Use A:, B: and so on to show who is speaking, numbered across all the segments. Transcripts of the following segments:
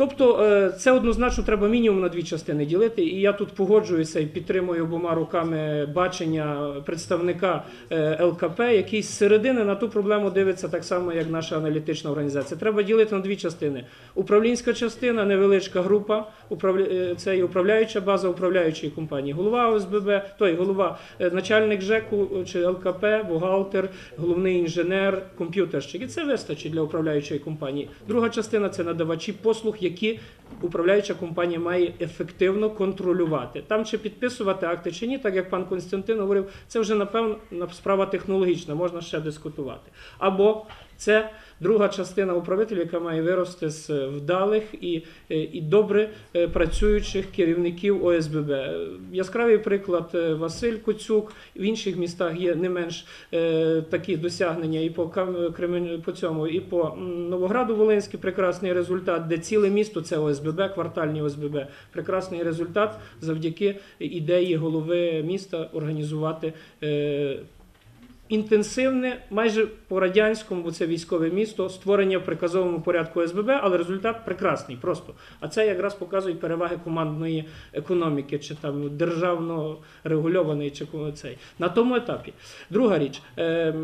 A: Тобто е, це однозначно треба мінімум на дві частини ділити. І я тут погоджуюся і підтримую обома руками бачення представника е, ЛКП, який з середини на ту проблему дивиться так само, як наша аналітична організація. Треба ділити на дві частини: управлінська частина, невеличка група, е, це і управляюча база управляючої компанії, голова ОСББ, той голова, начальник ЖЕКу чи ЛКП, бухгалтер, головний інженер, комп'ютерщик. І це вистачить для управляючої компанії. Друга частина це надавачі послуг, які управляюча компанія має ефективно контролювати. Там чи підписувати акти чи ні, так як пан Константин говорив, це вже напевно справа технологічна, можна ще дискутувати. Або це друга частина управителів, яка має вирости з вдалих і, е, і добре е, працюючих керівників ОСББ. Е, Яскравий приклад Василь Коцюк. В інших містах є не менш такі досягнення і по по цьому, і по Новограду Волинський прекрасний результат, де місто це ОСББ, квартальні ОСББ. Прекрасний результат завдяки ідеї голови міста організувати. е, Інтенсивне, майже по радянському, бо це військове місто, створення в приказовому порядку СББ, але результат прекрасний просто. А це якраз показує переваги командної економіки, чи там державно регульованої, чи цей на тому етапі. Друга річ, е,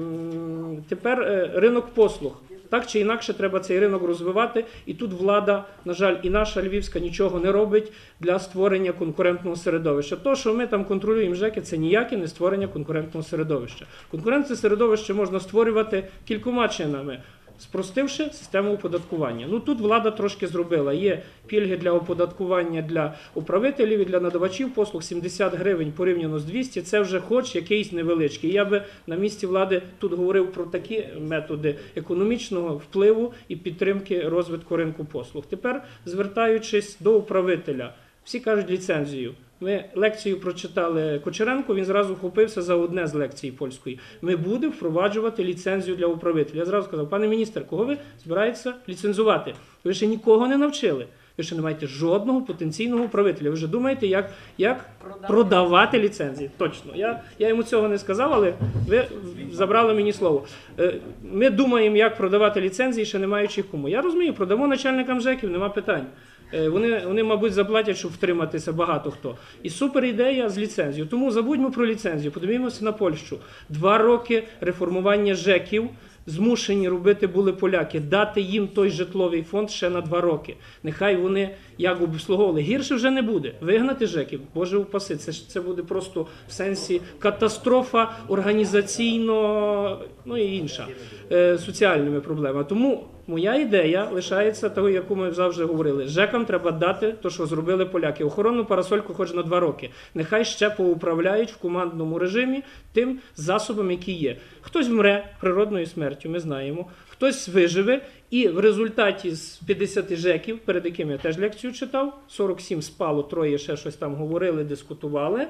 A: тепер е, ринок послуг. Так чи інакше треба цей ринок розвивати, і тут влада, на жаль, і наша львівська нічого не робить для створення конкурентного середовища. То, що ми там контролюємо ЖЕКи, це ніяке не створення конкурентного середовища. Конкурентне середовище можна створювати кількома чинами. Спростивши систему оподаткування. Ну тут влада трошки зробила. Є пільги для оподаткування для управителів і для надавачів послуг 70 гривень порівняно з 200. Це вже хоч якийсь невеличкий. Я би на місці влади тут говорив про такі методи економічного впливу і підтримки розвитку ринку послуг. Тепер звертаючись до управителя, всі кажуть ліцензію. Ми лекцію прочитали Кочеренко, він зразу вхопився за одне з лекцій польської. Ми будемо впроваджувати ліцензію для управителя. Я зразу сказав, пане міністр, кого ви збираєтеся ліцензувати? Ви ще нікого не навчили. Ви ще не маєте жодного потенційного управителя. Ви вже думаєте, як, як продавати ліцензії. Точно. Я, я йому цього не сказав, але ви забрали мені слово. Е, Ми думаємо, як продавати ліцензії, ще не маючи кому. Я розумію, продамо начальникам ЖЕКів, нема питань. Е, Вони, вони, мабуть, заплатять, щоб втриматися багато хто. І супер ідея з ліцензією. Тому забудьмо про ліцензію. Подивімося на Польщу. Два роки реформування ЖЕКів. Змушені робити були поляки, дати їм той житловий фонд ще на два роки. Нехай вони як обслуговували. Гірше вже не буде. Вигнати ЖЕКів, Боже упаси. Це це буде просто в сенсі катастрофа організаційно, ну і інша е, соціальними проблемами. Тому моя ідея лишається того, яку ми завжди говорили. ЖЕКам треба дати те, що зробили поляки. Охоронну парасольку хоч на два роки. Нехай ще поуправляють в командному режимі тим засобом, які є. Хтось вмре природною смертю, ми знаємо. Хтось виживе, і в результаті з 50 ЖЕКів, перед якими я теж лекцію читав, 47 спало, троє ще щось там говорили, дискутували.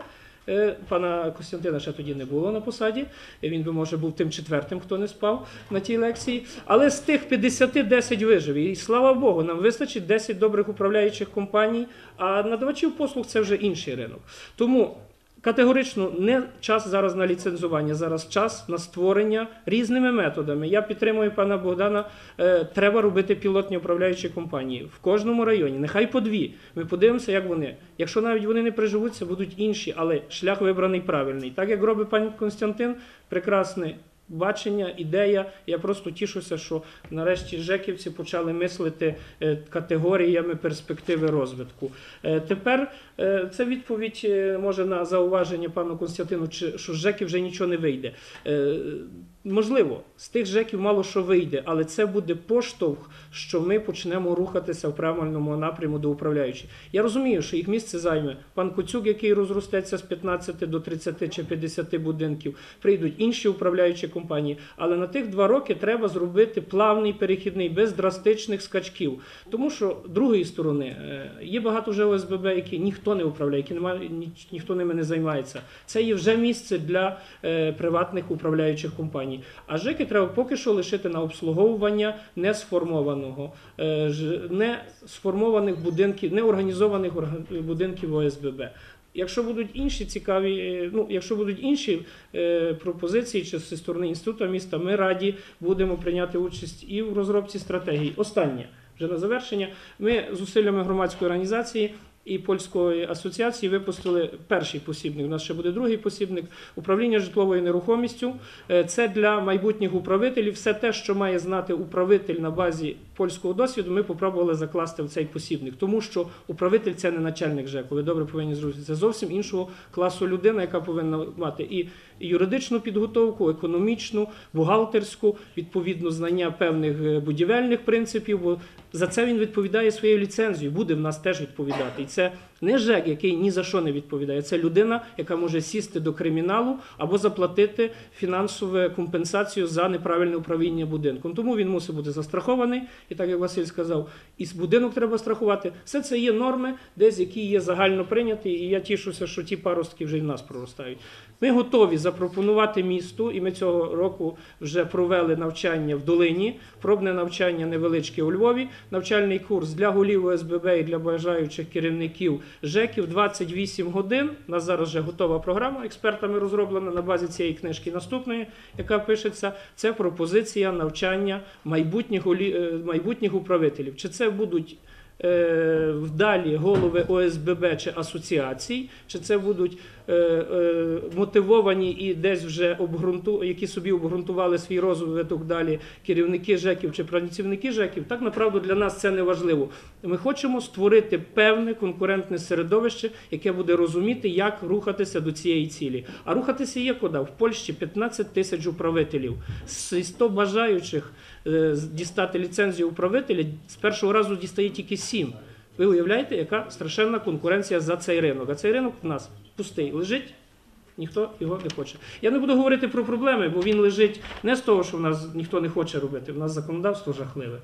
A: Е, Пана Костянтина ще тоді не було на посаді. Він би, може, був тим четвертим, хто не спав на тій лекції. Але з тих 50 10 вижив. І слава Богу, нам вистачить 10 добрих управляючих компаній, а надавачів послуг це вже інший ринок. Тому Категорично не час зараз на ліцензування, зараз час на створення різними методами. Я підтримую пана Богдана. е, Треба робити пілотні управляючі компанії в кожному районі. Нехай по дві. Ми подивимося, як вони. Якщо навіть вони не приживуться, будуть інші, але шлях вибраний правильний. Так як робить пан Константин, прекрасне бачення, ідея. Я просто тішуся, що нарешті жеківці почали мислити е, категоріями перспективи розвитку. Е, Тепер е, це відповідь може на зауваження пану Константину, що з ЖЕКів вже нічого не вийде. Можливо, з тих ЖЕКів мало що вийде, але це буде поштовх, що ми почнемо рухатися в правильному напряму до управляючих. Я розумію, що їх місце займе пан Коцюк, який розростеться з 15 до 30 чи 50 будинків. Прийдуть інші управляючі компанії. Але на тих два роки треба зробити плавний перехідний без драстичних скачків. Тому що другої сторони е, є багато вже ОСББ, які ніхто не управляє, які немає ні, ніхто ними не займається. Це є вже місце для е, приватних управляючих компаній. А ЖЕКи треба поки що лишити на обслуговування не сформованого, е, не сформованих будинків, не організованих орга- будинків ОСББ. Якщо будуть інші цікаві, е, ну якщо будуть інші е, пропозиції чи зі сторони інституту міста, ми раді будемо прийняти участь і в розробці стратегії. Останнє вже на завершення. Ми зусиллями громадської організації. І польської асоціації випустили перший посібник. У нас ще буде другий посібник управління житловою нерухомістю. Е, Це для майбутніх управителів. Все те, що має знати управитель на базі польського досвіду, ми попробували закласти в цей посібник, тому що управитель це не начальник ЖЕКу. Ви добре повинні зрозуміти. Це зовсім іншого класу людина, яка повинна мати і юридичну підготовку, економічну, бухгалтерську, відповідно знання певних е, будівельних принципів. Бо за це він відповідає своєю ліцензією, буде в нас теж відповідати. І це не ЖЕК, який ні за що не відповідає. Це людина, яка може сісти до криміналу або заплатити фінансову компенсацію за неправильне управління будинком. Тому він мусить бути застрахований. І так як Василь сказав, і будинок треба страхувати. Все це є норми, десь які є загально прийняті. І я тішуся, що ті паростки вже й в нас проростають. Ми готові запропонувати місту, і ми цього року вже провели навчання в долині, пробне навчання невеличке у Львові, навчальний курс для голів ОСББ і для бажаючих керівників ЖЕКів 28 годин. У нас зараз вже готова програма експертами розроблена на базі цієї книжки наступної, яка пишеться. Це пропозиція навчання майбутніх, е, майбутніх управителів. Чи це будуть е, вдалі голови ОСББ чи асоціацій, чи це будуть е, е, мотивовані і десь вже обґрунту, які собі обґрунтували свій розвиток далі керівники ЖЕКів чи працівники ЖЕКів. Так направду для нас це не важливо. Ми хочемо створити певне конкурентне середовище, яке буде розуміти, як рухатися до цієї цілі. А рухатися є куди? В Польщі 15 тисяч управителів. З 100 бажаючих дістати ліцензію управителя з першого разу дістає тільки 7. Ви уявляєте, яка страшенна конкуренція за цей ринок? А цей ринок в нас пустий лежить. Ніхто його не хоче. Я не буду говорити про проблеми, бо він лежить не з того, що в нас ніхто не хоче робити. В нас законодавство жахливе.